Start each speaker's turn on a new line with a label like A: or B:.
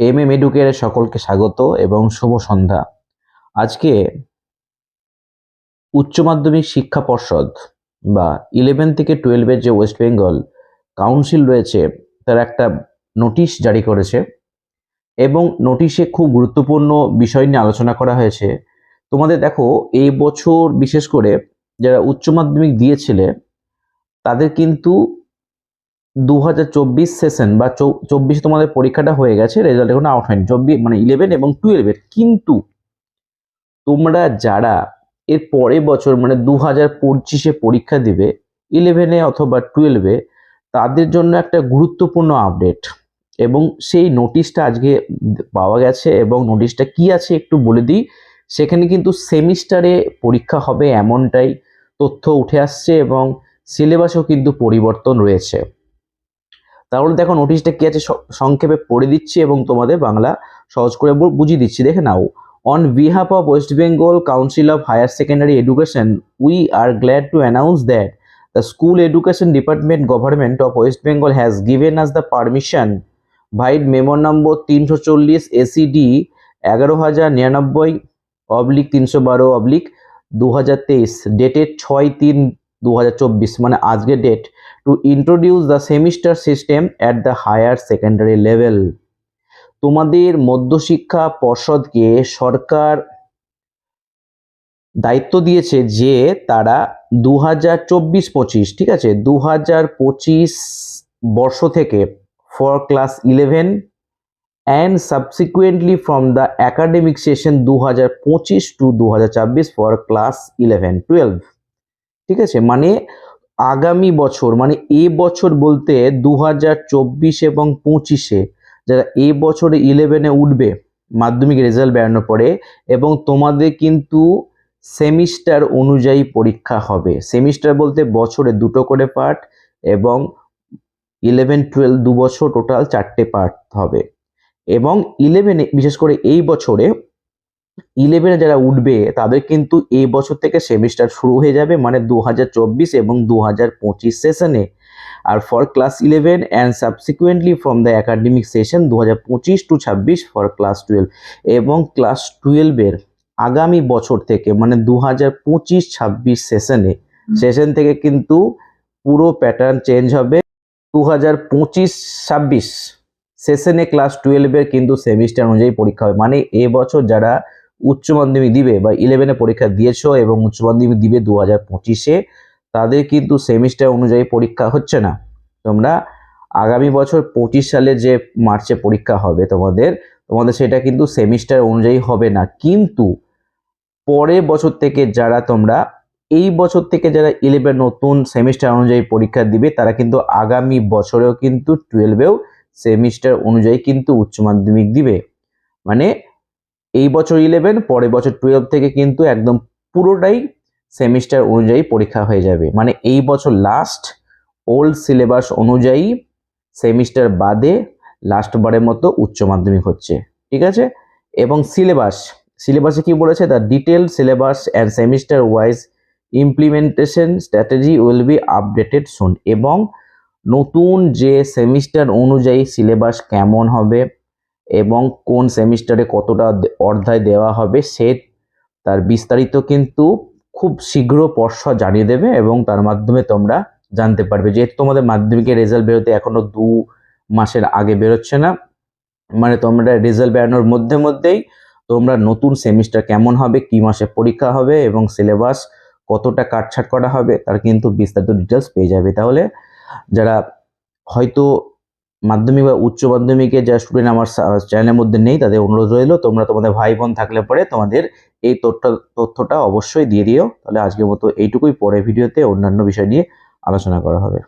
A: M M এডুকেয়ারে সকলকে স্বাগত এবং শুভ সন্ধ্যা। আজকে উচ্চ মাধ্যমিক শিক্ষা পর্ষদ বা ইলেভেন থেকে টুয়েলভের যে ওয়েস্ট বেঙ্গল কাউন্সিল রয়েছে, তার একটা নোটিশ জারি করেছে এবং নোটিশে খুব গুরুত্বপূর্ণ বিষয় নিয়ে আলোচনা করা হয়েছে। তোমাদের দেখো, এই বছর বিশেষ করে যারা উচ্চ মাধ্যমিক দিয়েছিলে, তাদের কিন্তু দু হাজার চব্বিশ সেশন বা চব্বিশ তোমাদের পরীক্ষাটা হয়ে গেছে রেজাল্ট এখন আউট হয়নি চব্বিশ মানে ইলেভেন এবং টুয়েলভের কিন্তু তোমরা যারা এর পরের বছর মানে দু হাজার পঁচিশে পরীক্ষা দিবে ইলেভেনে অথবা টুয়েলভে তাদের জন্য একটা গুরুত্বপূর্ণ আপডেট এবং সেই নোটিশটা আজকে পাওয়া গেছে এবং নোটিশটা কি আছে একটু বলে দিই। সেখানে কিন্তু সেমিস্টারে পরীক্ষা হবে এমনটাই তথ্য উঠে আসছে এবং সিলেবাসেও কিন্তু পরিবর্তন রয়েছে। তাহলে দেখো নোটিশটা কি আছে? সংক্ষেপে পড়ে দিচ্ছি এবং তোমাদের বাংলা সহজ করে বুঝিয়ে দিচ্ছি। দেখে নাও। On behalf of West Bengal council of higher secondary education we are glad to announce that the school education department government of West Bengal has given us the permission vide memo number তিনশো চল্লিশ ACD এগারো হাজার নিরানব্বই oblique তিনশো বারো oblique দু হাজার তেইশ ডেটেড ছয় তিন দু হাজার চব্বিশ মানে আজকে date to introduce the semester system at the higher secondary level তোমাদের মধ্যশিক্ষা পর্ষদকে সরকার দায়িত্ব দিয়েছে যে তারা দু হাজার চব্বিশ পঁচিশ ঠিক আছে দু হাজার পঁচিশ বর্ষ থেকে for class eleven and subsequently from the academic session দু হাজার পঁচিশ টু দু হাজার ছাব্বিশ ফর ক্লাস ইলেভেন টুয়েলভ ঠিক আছে? মানে আগামী বছর মানে এ বছর বলতে দু হাজার চব্বিশ এবং পঁচিশে যারা এ বছরে ইলেভেনে উঠবে, মাধ্যমিক রেজাল্ট বেরানোর পরে, এবং তোমাদের কিন্তু সেমিস্টার অনুযায়ী পরীক্ষা হবে। সেমিস্টার বলতে বছরে দুটো করে পার্ট এবং ইলেভেন টুয়েলভ দু বছর টোটাল চারটে পার্ট হবে। এবং ইলেভেনে বিশেষ করে এই বছরে ইলেভেনে যারা উঠবে তাদের কিন্তু এই বছর থেকে সেমিস্টার শুরু হয়ে যাবে মানে দু হাজার চব্বিশ এবং দু হাজার পঁচিশ সেশনে আর for class eleven and subsequently from the academic session দু হাজার পঁচিশ টু ছাব্বিশ ফর ক্লাস টুয়েলভ এবং ক্লাস টুয়েলভের আগামী বছর থেকে মানে দু হাজার পঁচিশ ছাব্বিশ সেশনে সেশন থেকে কিন্তু পুরো প্যাটার্ন চেঞ্জ হবে দু হাজার পঁচিশ ছাব্বিশ। সেশনে ক্লাস টুয়েলভের কিন্তু সেমিস্টার অনুযায়ী পরীক্ষা হবে। মানে এ বছর যারা উচ্চ মাধ্যমিক দিবে বা ইলেভেনে পরীক্ষা দিয়েছ এবং উচ্চ মাধ্যমিক দিবে দু হাজার পঁচিশে, তাদের কিন্তু সেমিস্টার অনুযায়ী পরীক্ষা হচ্ছে না। তোমরা আগামী বছর পঁচিশ সালে যে মার্চে পরীক্ষা হবে তোমাদের তোমাদের সেটা কিন্তু সেমিস্টার অনুযায়ী হবে না। কিন্তু পরের বছর থেকে যারা তোমরা, এই বছর থেকে যারা ইলেভেন নতুন সেমিস্টার অনুযায়ী পরীক্ষা দিবে, তারা কিন্তু আগামী বছরেও কিন্তু টুয়েলভেও সেমিস্টার অনুযায়ী কিন্তু উচ্চ মাধ্যমিক দিবে। মানে এই বছর ইলেভেন পরের বছর টুয়েলভ থেকে কিন্তু একদম পুরোটাই সেমিস্টার অনুযায়ী পরীক্ষা হয়ে যাবে। মানে এই বছর লাস্ট ওল্ড সিলেবাস অনুযায়ী সেমিস্টার বাদে লাস্ট বারের মতো উচ্চ মাধ্যমিক হচ্ছে। ঠিক আছে? এবং সিলেবাস সিলেবাসে কি বলেছে? The detail syllabus and semester wise implementation strategy will be updated soon এবং নতুন যে সেমিস্টার অনুযায়ী সিলেবাস কেমন হবে এবং কোন সেমিস্টারে কতটা অধ্যায় দেওয়া হবে সে তার বিস্তারিত কিন্তু খুব শীঘ্র পর্ষদ জানিয়ে দেবে এবং তার মাধ্যমে তোমরা জানতে পারবে। যেহেতু তোমাদের মাধ্যমিকের রেজাল্ট বেরোতে এখনও দু মাসের আগে বেরোচ্ছে না মানে তোমরা রেজাল্ট বেরোনোর মধ্যে মধ্যেই তোমরা নতুন সেমিস্টার কেমন হবে, কি মাসে পরীক্ষা হবে এবং সিলেবাস কতটা কাটছাট করা হবে, তার কিন্তু বিস্তারিত ডিটেলস পেয়ে যাবে। তাহলে যারা হয়তো মাধ্যমিক বা উচ্চ মাধ্যমিকে যা স্টুডেন্ট আমার চ্যানেলের মধ্যে নেই, তাদের অনুরোধ রইল, তোমরা তোমাদের ভাই বোন থাকলে পরে তোমাদের এই তথ্য, তথ্যটা অবশ্যই দিয়ে দিও। তাহলে আজকের মতো এইটুকুই পরে ভিডিওতে অন্যান্য বিষয় নিয়ে আলোচনা করা হবে।